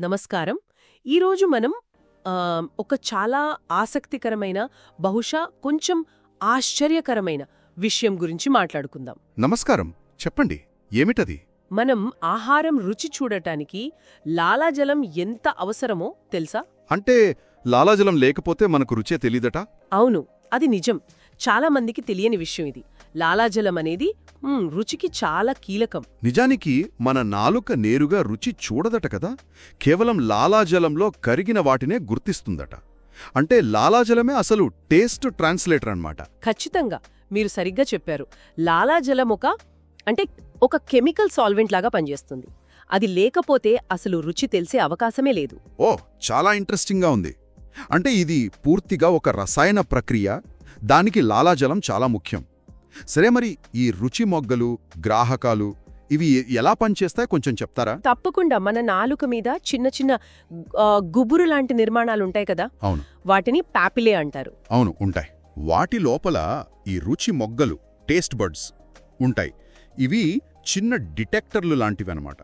నమస్కారం. ఈరోజు మనం ఒక చాలా ఆసక్తికరమైన బహుశా కొంచెం ఆశ్చర్యకరమైన విషయం గురించి మాట్లాడుకుందాం. నమస్కారం. చెప్పండి ఏమిటది? మనం ఆహారం రుచి చూడటానికి లాలాజలం ఎంత అవసరమో తెలుసా? అంటే లాలాజలం లేకపోతే మనకు రుచే తెలీదట? అవును అది నిజం. చాలా మందికి తెలియని విషయం ఇది. లాలాజలం అనేది రుచికి చాలా కీలకం. నిజానికి మన నాలుక నేరుగా రుచి చూడదట కదా? కేవలం లాలాజలంలో కరిగిన వాటినే గుర్తిస్తుందట. అంటే లాలాజలమే అసలు టేస్ట్ ట్రాన్స్లేటర్ అన్నమాట. ఖచ్చితంగా మీరు సరిగ్గా చెప్పారు. లాలాజలం ఒక అంటే ఒక కెమికల్ సాల్వెంట్ లాగా పనిచేస్తుంది. అది లేకపోతే అసలు రుచి తెలిసే అవకాశమే లేదు. ఓ చాలా ఇంట్రెస్టింగ్గా ఉంది. అంటే ఇది పూర్తిగా ఒక రసాయన ప్రక్రియ. దానికి లాలాజలం చాలా ముఖ్యం. సరే మరి ఈ రుచి మొగ్గలు గ్రాహకాలు ఇవి ఎలా పనిచేస్తాయో కొంచెం చెప్తారా? తప్పకుండా మన నాలుక మీద చిన్న చిన్న గుబురు లాంటి నిర్మాణాలు ఉంటాయి కదా? అవును. వాటిని పాపిలే అంటారు. అవును ఉంటాయి. వాటి లోపల ఈ రుచి మొగ్గలు టేస్ట్ బడ్స్ ఉంటాయి. ఇవి చిన్న డిటెక్టర్లు లాంటివన్నమాట.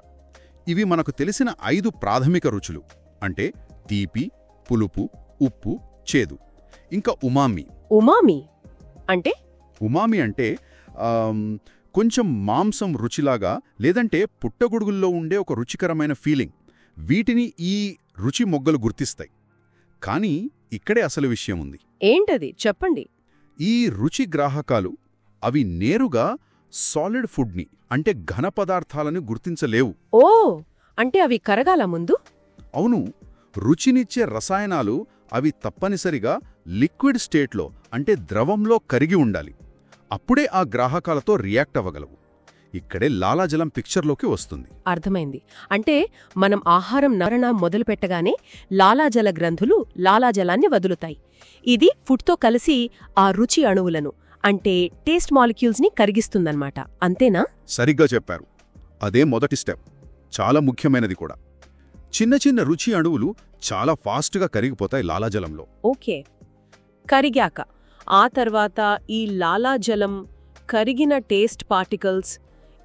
ఇవి మనకు తెలిసిన ఐదు ప్రాథమిక రుచులు. అంటే తీపి పులుపు ఉప్పు చేదు. ఇంకా ఉమామి. ఉమామి? అంటే? ఉమామి అంటే కొంచెం మాంసం రుచిలాగా లేదంటే పుట్టగొడుగుల్లో ఉండే ఒక రుచికరమైన ఫీలింగ్. వీటిని ఈ రుచి మొగ్గలు గుర్తిస్తాయి. కానీ ఇక్కడే అసలు విషయం ఉంది. ఏంటది? చెప్పండి. ఈ రుచి గ్రాహకాలు అవి నేరుగా సాలిడ్ ఫుడ్ని అంటే ఘన పదార్థాలను గుర్తించలేవు. ఓ! అంటే అవి కరగాల ముందు? అవును. రుచినిచ్చే రసాయనాలు అవి తప్పనిసరిగా లిక్విడ్ స్టేట్లో అంటే ద్రవంలో కరిగి ఉండాలి. అప్పుడే ఆ గ్రాహకాలతో రియాక్ట్ అవ్వగలవు. ఇక్కడే లాలాజలం పిక్చర్లోకి వస్తుంది. అర్థమైంది. అంటే మనం ఆహారం నరణ మొదలు పెట్టగానే లాలాజల గ్రంథులు లాలాజలాన్ని వదులుతాయి. ఇది ఫుడ్తో కలిసి ఆ రుచి అణువులను అంటే టేస్ట్ మాలిక్యూల్స్ని కరిగిస్తుందన్నమాట. అంతేనా? సరిగ్గా చెప్పారు. అదే మొదటి స్టెప్. చాలా ముఖ్యమైనది కూడా. చిన్న చిన్న రుచి అణువులు చాలా ఫాస్ట్గా కరిగిపోతాయి లాలాజలంలో. ఓకే. కరిగాక. ఆ తర్వాత ఈ లాలాజలం కరిగిన టేస్ట్ పార్టికల్స్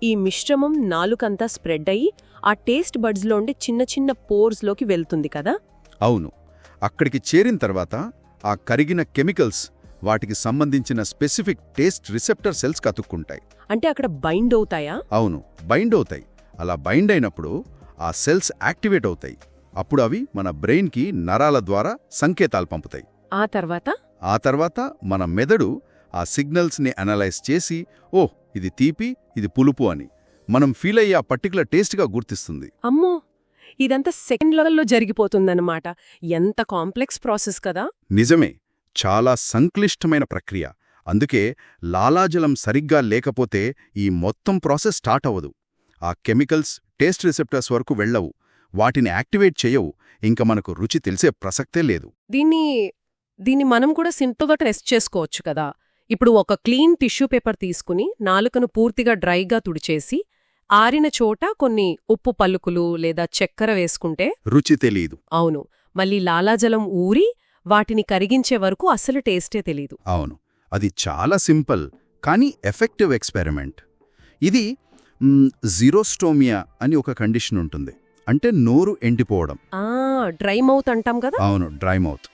ఈ మిశ్రమం నాలుకంతా స్ప్రెడ్ అయ్యి ఆ టేస్ట్ బడ్స్లోండి చిన్న చిన్న పోర్స్లోకి వెళ్తుంది కదా? అవును. అక్కడికి చేరిన తర్వాత ఆ కరిగిన కెమికల్స్ వాటికి సంబంధించిన స్పెసిఫిక్ టేస్ట్ రిసెప్టర్ సెల్స్ కతుక్కుంటాయి. అంటే అక్కడ బైండ్ అవుతాయా? అవును బైండ్ అవుతాయి. అలా బైండ్ అయినప్పుడు ఆ సెల్స్ యాక్టివేట్ అవుతాయి. అప్పుడు అవి మన బ్రెయిన్కి నరాల ద్వారా సంకేతాలు పంపుతాయి. ఆ తర్వాత? ఆ తర్వాత మన మెదడు ఆ సిగ్నల్స్ని అనలైజ్ చేసి ఓ ఇది తీపి ఇది పులుపు అని మనం ఫీల్ అయ్యే ఆ పర్టికులర్ టేస్ట్గా గుర్తిస్తుంది. అమ్మో! ఇదంతా సెకండ్ లెవెల్లో జరిగిపోతుందన్నమాట. ఎంత కాంప్లెక్స్ ప్రాసెస్ కదా! నిజమే చాలా సంక్లిష్టమైన ప్రక్రియ. అందుకే లాలాజలం సరిగ్గా లేకపోతే ఈ మొత్తం ప్రాసెస్ స్టార్ట్ అవ్వదు. ఆ కెమికల్స్ టేస్ట్ రిసెప్టర్స్ వరకు వెళ్ళవు. వాటిని యాక్టివేట్ చేయవు. ఇంక మనకు రుచి తెలిసే ప్రసక్తే లేదు. దీన్ని దీన్ని మనం కూడా సింపుల్గా టెస్ట్ చేసుకోవచ్చు కదా. ఇప్పుడు ఒక క్లీన్ టిష్యూ పేపర్ తీసుకుని నాలుకను పూర్తిగా డ్రైగా తుడిచేసి ఆరిన చోట కొన్ని ఉప్పు పలుకులు లేదా చక్కెర వేసుకుంటే రుచి తెలీదు. అవును. మళ్ళీ లాలాజలం ఊరి వాటిని కరిగించే వరకు అసలు టేస్టే తెలీదు. అవును. అది చాలా సింపుల్ కానీ ఎఫెక్టివ్ ఎక్స్పెరిమెంట్. ఇది జీరోస్టోమియా అని ఒక కండిషన్ ఉంటుంది. అంటే నోరు ఎండిపోవడం. ఆ డ్రై మౌత్ అంటాం కదా? అవును డ్రై మౌత్.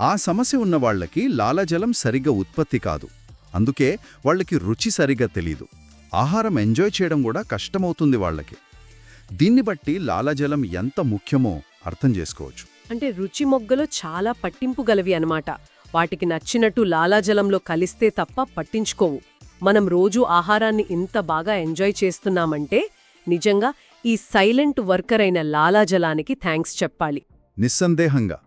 ఆ సమస్య ఉన్న వాళ్ళకి లాలాజలం సరిగ్గా ఉత్పత్తి కాదు. అందుకే వాళ్ళకి రుచి సరిగ్గా తెలీదు. ఆహారం ఎంజాయ్ చేయడం కూడా కష్టమవుతుంది వాళ్ళకి. దీన్ని బట్టి లాలాజలం ఎంత ముఖ్యమో అర్థం చేసుకోవచ్చు. అంటే రుచి మొగ్గలు చాలా పట్టింపు గలవి అనమాట వాటికి నచ్చినట్టు లాలాజలంలో కలిస్తే తప్ప పట్టించుకోవు. మనం రోజూ ఆహారాన్ని ఇంత బాగా ఎంజాయ్ చేస్తున్నామంటే నిజంగా ఈ సైలెంట్ వర్కర్ అయిన లాలాజలానికి థ్యాంక్స్ చెప్పాలి. నిస్సందేహంగా.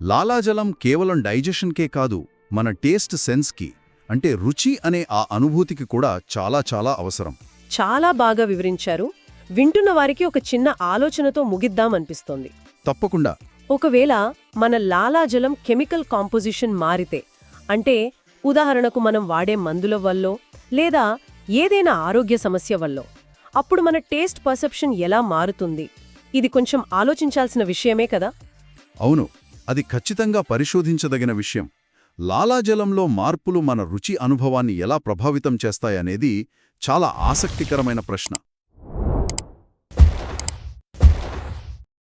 లాలాజలం కేవలం డైజెషన్కే కాదు మన టేస్ట్ సెన్స్కి అంటే రుచి అనే ఆ అనుభూతికి కూడా చాలా చాలా అవసరం. చాలా బాగా వివరించారు. వింటున్న వారికి ఒక చిన్న ఆలోచనతో ముగిద్దామనిపిస్తోంది తప్పకుండా. ఒకవేళ మన లాలాజలం కెమికల్ కాంపోజిషన్ మారితే అంటే ఉదాహరణకు మనం వాడే మందుల వల్లో లేదా ఏదైనా ఆరోగ్య సమస్య వల్లో అప్పుడు మన టేస్ట్ పర్సెప్షన్ ఎలా మారుతుంది? ఇది కొంచెం ఆలోచించాల్సిన విషయమే కదా? అవును. అది ఖచ్చితంగా పరిశోధించదగిన విషయం. లాలాజలంలో మార్పులు మన రుచి అనుభవాన్ని ఎలా ప్రభావితం చేస్తాయనేది చాలా ఆసక్తికరమైన ప్రశ్న.